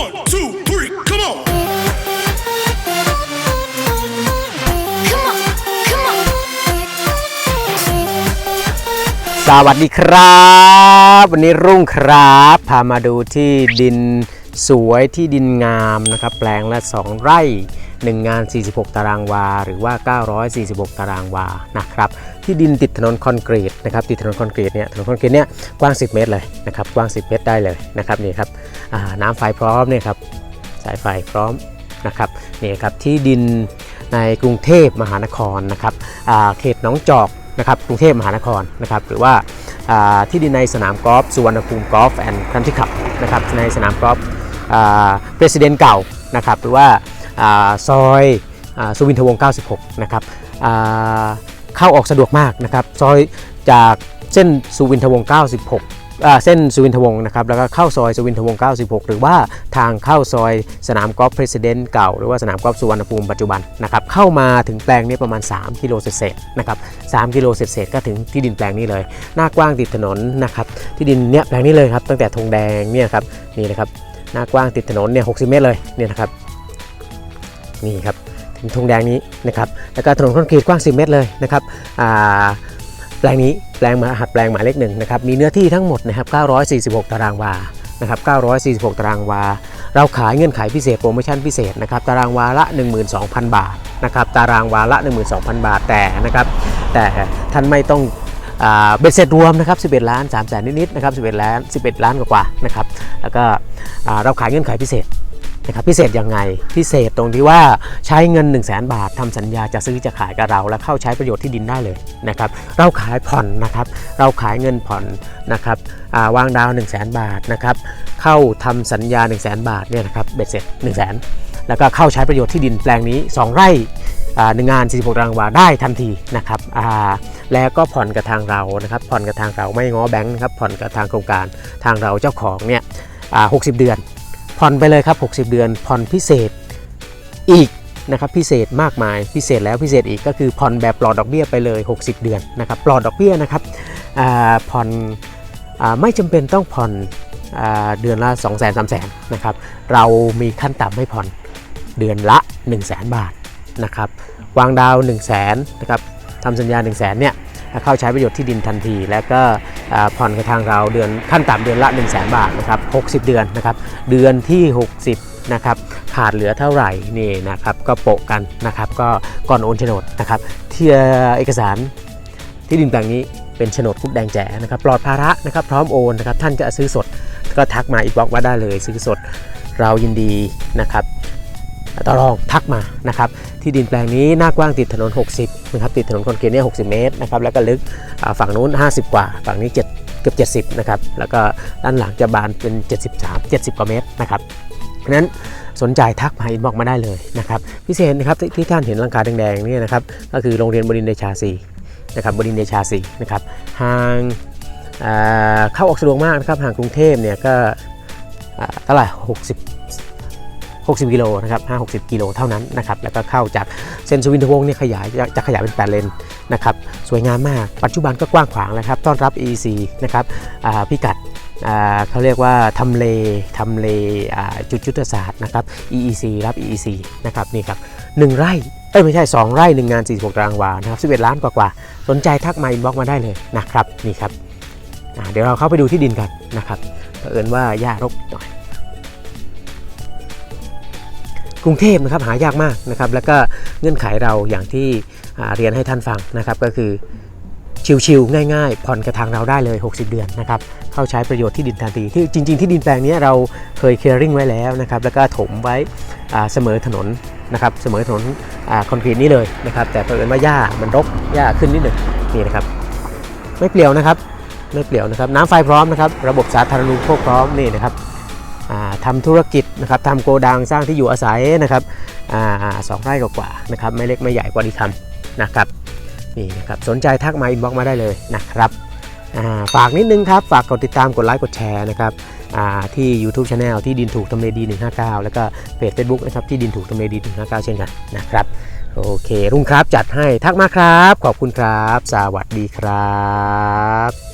One, two, three, come on. Come on, come on. สวัสดีครับ วันนี้รุ่งครับ พามาดูที่ดินสวยที่ดินงามนะครับ แปลงละ 2 ไร่ 1 งาน 46 ตารางวา หรือว่า 946 ตารางวานะครับที่ดินติดถนนคอนกรีตนะครับติดถนนคอนกรีตเนี่ยถนนคอนกรีตเนี่ยกว้าง 10 เมตรเลยนะครับกว้าง 10 เมตรได้เลยนะครับนี่ครับน้ำไฟพร้อมเนี่ยครับสายไฟพร้อมนะครับนี่ครับที่ดินในกรุงเทพมหานครนะครับเขตหนองจอกนะครับกรุงเทพมหานครนะครับหรือว่าที่ดินในสนามกอล์ฟสุวรรณภูมิกอล์ฟแอนด์คันทรีคับนะครับในสนามกอล์ฟเประธานเก่านะครับหรือว่า ซอยสุวินทวงศ์96 นะครับเข้าออกสะดวกมากนะครับ ซอยจากเส้นสุวินทวงศ์96เส้นสุวินทวงศ์นะครับแล้วก็เข้าซอยสุวินทวงศ์96 หรือว่าทางเข้าซอยสนามกอล์ฟเพรสิดเนเก่า หรือว่าสนามกอล์ฟสุวรรณภูมิปัจจุบันนะครับเข้ามาถึงแปลงนี้ประมาณ 3 กิโลเศษนะครับ3กิโลเศษก็ถึงที่ดินแปลงนี้เลย หน้ากว้างติดถนนนะครับที่ดินเนี้ยแปลงนี้เลยครับตั้งแต่ธงแดงเนี่ยครับนี่นะครับหน้ากว้างติดถนนเนี่ย60 เมตรเลยเนี่ยนะครับ นี่ครับถึงธงแดงนี้นะครับแล้วก็ถนนคอนกรีตกว้าง 10 เมตรเลยนะครับแปลงนี้แปลงมาหัดแปลงหมายเลขหนึ่งนะครับมีเนื้อที่ทั้งหมดนะครับ 946 ตารางวานะครับ 946 ตารางวา เราขายเงื่อนไขพิเศษโปรโมชั่นพิเศษนะครับตารางวาละ 12,000 บาทนะครับตารางวาละ 12,000 บาทแต่นะครับแต่ท่านไม่ต้องเบ็ดเสร็จรวมนะครับ 11 ล้าน3แสนนิดๆนะครับ 11 ล้าน 11 ล้านกว่าๆนะครับแล้วก็เราขายเงื่อนไขพิเศษ นะครับพิเศษยังไงพิเศษตรงที่ว่าใช้เงิน 1 0 0 0 0แบาททำสัญญาจะซื้อจะขายกับเรา และเข้าใช้ประโยชน์ที่ดินได้เลยนะครับเราขายผ่อนนะครับเราขายเงินผ่อนนะครับาวางดาว 1 0 0 0 0แบาทนะครับเข้าทำสัญญา 1 0 0 0 0แบาทเนี่ยนะครับเบ็ดเสร็จ 1 0 0 0 0แแล้วก็เข้าใช้ประโยชน์ที่ดินแปลงนี้ 2 ไร่หนึ่งงาน 46 ตารางวาได้ทันทีนะครับแล้วก็ผ่อนกับทางเรานะครับผ่อนกับทางเราไม่ง้อแบงค์นะครับผ่อนกับทางโครงการทางเราเจ้าของเนี่ยอ่า60 เดือน ผ่อนไปเลยครับ 60 เดือน ผ่อนพิเศษอีกนะครับพิเศษมากมายพิเศษแล้วพิเศษอีกก็คือผ่อนแบบปลอดดอกเบี้ยไปเลย 60 เดือนนะครับปลอดดอกเบี้ยนะครับผ่อนอไม่จำเป็นต้องผ่อนอเดือนละ 2 0 0 0 0 0 3 0 0 0 0นะครับเรามีขั้นต่ำให้ผ่อนเดือนละ 1 0 0 0 0 0 บาทนะครับวางดาว 1 0 0 0 0แนะครับทำสัญญา 1 0 0 0 0แสนเนี่ยเข้าใช้ประโยชน์ที่ดินทันที แล้วก็ ผ่อนกับทางเราเดือนขั้นต่ำเดือนละ 1 0 0 0 0แสนบาทนะครับ60 เดือนนะครับเดือนที่ 60นะครับขาดเหลือเท่าไหร่นี่นะครับก็โปะกันนะครับก็ก่อนโอนโฉนดนะครับที่เอกสารที่ดินแปลงนี้เป็นโฉนดคุกแดงแจ๋นะครับปลอดภาระนะครับพร้อมโอนนะครับท่านจะซื้อสดก็ทักมาอีกบล็อกว่าได้เลยซื้อสดเรายินดีนะครับ ต่อรองทักมานะครับที่ดินแปลงนี้หน้ากว้างติดถนน 60นะครับติดถนนคอนกรีตเนี่ย60 เมตรนะครับแล้วก็ลึกฝั่งนู้น 50 กว่า ฝั่งนี้ 7 เกือบ 70นะครับแล้วก็ด้านหลังจะบานเป็น 73 70 กว่าเมตรนะครับเพราะฉะนั้นสนใจทักมาอินบอกมาได้เลยนะครับพิเศษนะครับที่ที่ท่านเห็นลังคาแดงๆนี่นะครับก็คือโรงเรียนบดินทร์เดชาสีนะครับบดินทร์เดชาสีนะครับห่างอ่าเข้าออกสะดวกมากนะครับห่างกรุงเทพเนี่ยก็อ่าเท่าไหร่60 60 กิโลนะครับ5 60 กิโลเท่านั้นนะครับแล้วก็เข้าจากเส้นสวินทวงศ์เนี่ยขยายจะขยายเป็น 8 เลนนะครับสวยงามมากปัจจุบันก็กว้างขวางแล้วครับต้อนรับ EC นะครับพิกัดเขาเรียกว่าทำเลทำเลจุดยุทธศาสตร์นะครับ EEC รับ EEC นะครับนี่ครับ1ไร่เอ้ยไม่ใช่ 2 ไร่ 1 งาน 46ตารางวานะครับ11 ล้านกว่าๆสนใจทักมาอินบ็อกมาได้เลยนะครับนี่ครับเดี๋ยวเราเข้าไปดูที่ดินกันนะครับเผอิญว่าหญ้ารกหน่อย กรุงเทพนะครับหายากมากนะครับ แล้วก็เงื่อนไขเราอย่างที่เรียนให้ท่านฟังนะครับ ก็คือชิวๆง่ายๆ ผ่อนกระทางเราได้เลย 60 เดือนนะครับ เข้าใช้ประโยชน์ที่ดินทันทีที่จริง ๆ ที่ดินแปลงนี้เราเคยเคลียร์ริ่งไว้แล้วนะครับ แล้วก็ถมไว้เสมอถนนนะครับเสมอถนนอคอนกรีตนี้เลยนะครับ แต่เผอิญว่าหญ้ามันรกหญ้าขึ้นนิดหนึ่งนี่นะครับ ไม่เปลี่ยวนะครับไม่เปลี่ยวนะครับ น้ำไฟพร้อมนะครับ ระบบสาธารณูปโภคพร้อมนี่นะครับ อ่าทำธุรกิจนะครับทำโกดังสร้างที่อยู่อาศัยนะครับอสองไร่กว่าๆนะครับไม่เล็กไม่ใหญ่กว่าที่ทำนะครับนี่นะครับสนใจทักมาอินบ็อกมาได้เลยนะครับาฝากนิดนึงครับฝากกดติดตามกดไลค์กดแชร์นะครับที่ YouTube Channel ที่ดินถูกทำเลดี 159 แล้วก็เพจ Facebook นะครับที่ดินถูกทำเลดี 159 เช่นกันนะครับโอเครุ่งครับจัดให้ทักมาครับ ขอบคุณครับ สวัสดีครับ